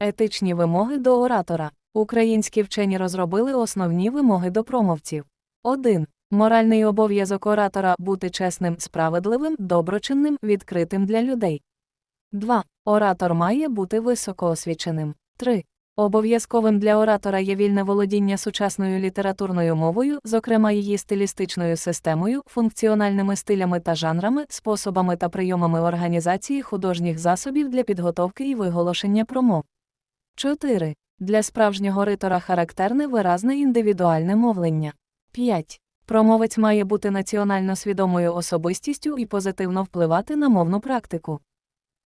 Етичні. Вимоги до оратора. Українські вчені розробили основні вимоги до промовців. 1. Моральний обов'язок оратора бути чесним, справедливим, доброчинним, відкритим для людей. 2. Оратор має бути високоосвіченим. 3. Обов'язковим для оратора є вільне володіння сучасною літературною мовою, зокрема її стилістичною системою, функціональними стилями та жанрами, способами та прийомами організації художніх засобів для підготовки і виголошення промов. 4. Для справжнього ритора характерне виразне індивідуальне мовлення. 5. Промовець має бути національно свідомою особистістю і позитивно впливати на мовну практику.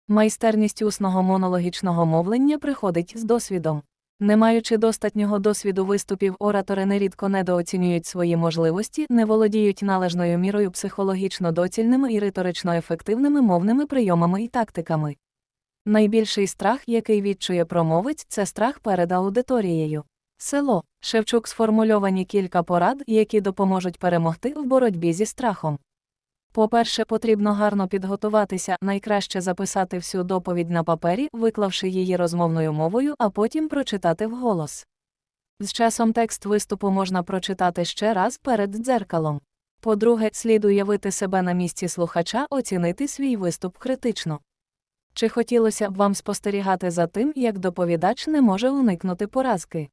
Майстерність усного монологічного мовлення приходить з досвідом. Не маючи достатнього досвіду виступів, оратори нерідко недооцінюють свої можливості, не володіють належною мірою психологічно доцільними і риторично ефективними мовними прийомами і тактиками. Найбільший страх, який відчує промовець, це страх перед аудиторією. Село Шевчук сформульовані кілька порад, які допоможуть перемогти в боротьбі зі страхом. По-перше, потрібно гарно підготуватися, найкраще записати всю доповідь на папері, виклавши її розмовною мовою, а потім прочитати вголос. З часом текст виступу можна прочитати ще раз перед дзеркалом. По-друге, слід уявити себе на місці слухача, оцінити свій виступ критично. Чи хотілося б вам спостерігати за тим, як доповідач не може уникнути поразки?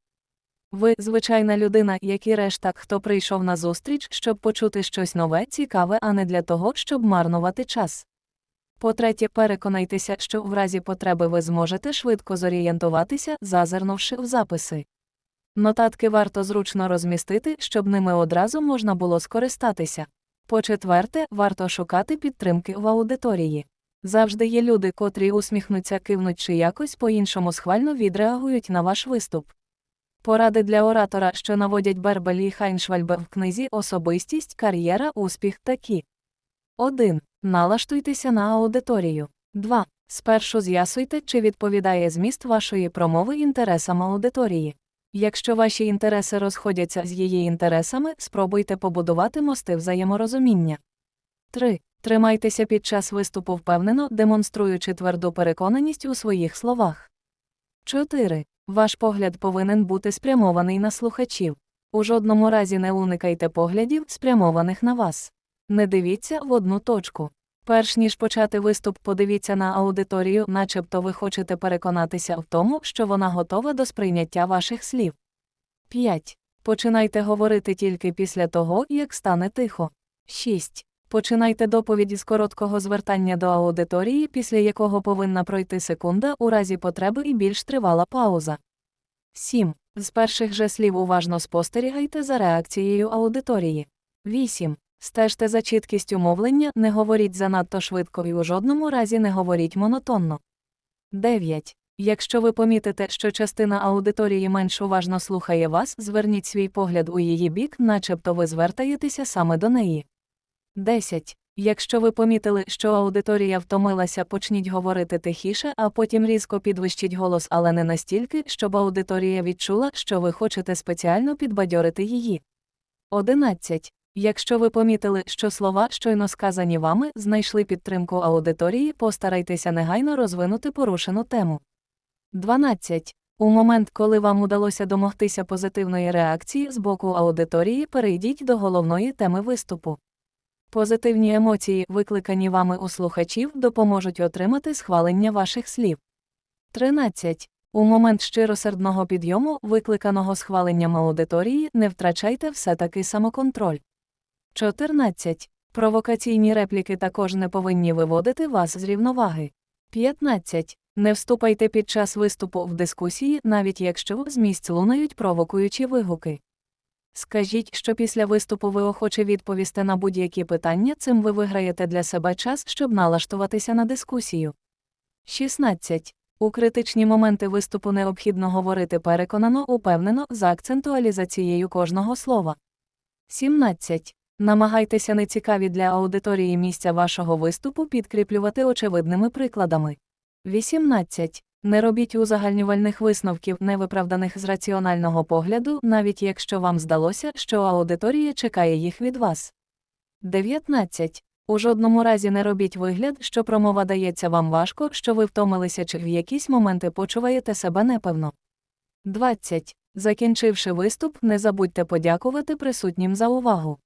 Ви звичайна людина, як і решта, хто прийшов на зустріч, щоб почути щось нове, цікаве, а не для того, щоб марнувати час. По-третє, переконайтеся, що в разі потреби ви зможете швидко зорієнтуватися, зазирнувши в записи. Нотатки варто зручно розмістити, щоб ними одразу можна було скористатися. По-четверте, варто шукати підтримки в аудиторії. Завжди є люди, котрі усміхнуться, кивнуть чи якось по-іншому схвально відреагують на ваш виступ. Поради для оратора, що наводять Бербелі і Хайншвальбе в книзі Особистість, кар'єра, успіх такі. 1. Налаштуйтеся на аудиторію. 2. Спершу з'ясуйте, чи відповідає зміст вашої промови інтересам аудиторії. Якщо ваші інтереси розходяться з її інтересами, спробуйте побудувати мости взаєморозуміння. 3. Тримайтеся під час виступу впевнено, демонструючи тверду переконаність у своїх словах. 4. Ваш погляд повинен бути спрямований на слухачів. У жодному разі не уникайте поглядів, спрямованих на вас. Не дивіться в одну точку. Перш ніж почати виступ, подивіться на аудиторію, начебто ви хочете переконатися в тому, що вона готова до сприйняття ваших слів. 5. Починайте говорити тільки після того, як стане тихо. 6. Починайте доповіді з короткого звертання до аудиторії, після якого повинна пройти секунда у разі потреби і більш тривала пауза. 7. З перших же слів уважно спостерігайте за реакцією аудиторії. 8. Стежте за чіткістю мовлення, не говоріть занадто швидко і у жодному разі не говоріть монотонно. 9. Якщо ви помітите, що частина аудиторії менш уважно слухає вас, зверніть свій погляд у її бік, начебто ви звертаєтеся саме до неї. 10. Якщо ви помітили, що аудиторія втомилася, почніть говорити тихіше, а потім різко підвищіть голос, але не настільки, щоб аудиторія відчула, що ви хочете спеціально підбадьорити її. 11. Якщо ви помітили, що слова, щойно сказані вами, знайшли підтримку аудиторії, постарайтеся негайно розвинути порушену тему. 12. У момент, коли вам удалося домогтися позитивної реакції з боку аудиторії, перейдіть до головної теми виступу. Позитивні емоції, викликані вами у слухачів, допоможуть отримати схвалення ваших слів. 13. У момент щиросердного підйому, викликаного схваленням аудиторії, не втрачайте все таки самоконтроль. 14. Провокаційні репліки також не повинні виводити вас з рівноваги. 15. Не вступайте під час виступу в дискусії, навіть якщо з місць лунають провокуючі вигуки. Скажіть, що після виступу ви охоче відповісте на будь-які питання, цим ви виграєте для себе час, щоб налаштуватися на дискусію. 16. У критичні моменти виступу необхідно говорити переконано, упевнено, з акцентуалізацією кожного слова. 17. Намагайтеся нецікаві для аудиторії місця вашого виступу підкріплювати очевидними прикладами. 18. Не робіть узагальнювальних висновків, невиправданих з раціонального погляду, навіть якщо вам здалося, що аудиторія чекає їх від вас. 19. У жодному разі не робіть вигляд, що промова дається вам важко, що ви втомилися чи в якісь моменти почуваєте себе непевно. 20. Закінчивши виступ, не забудьте подякувати присутнім за увагу.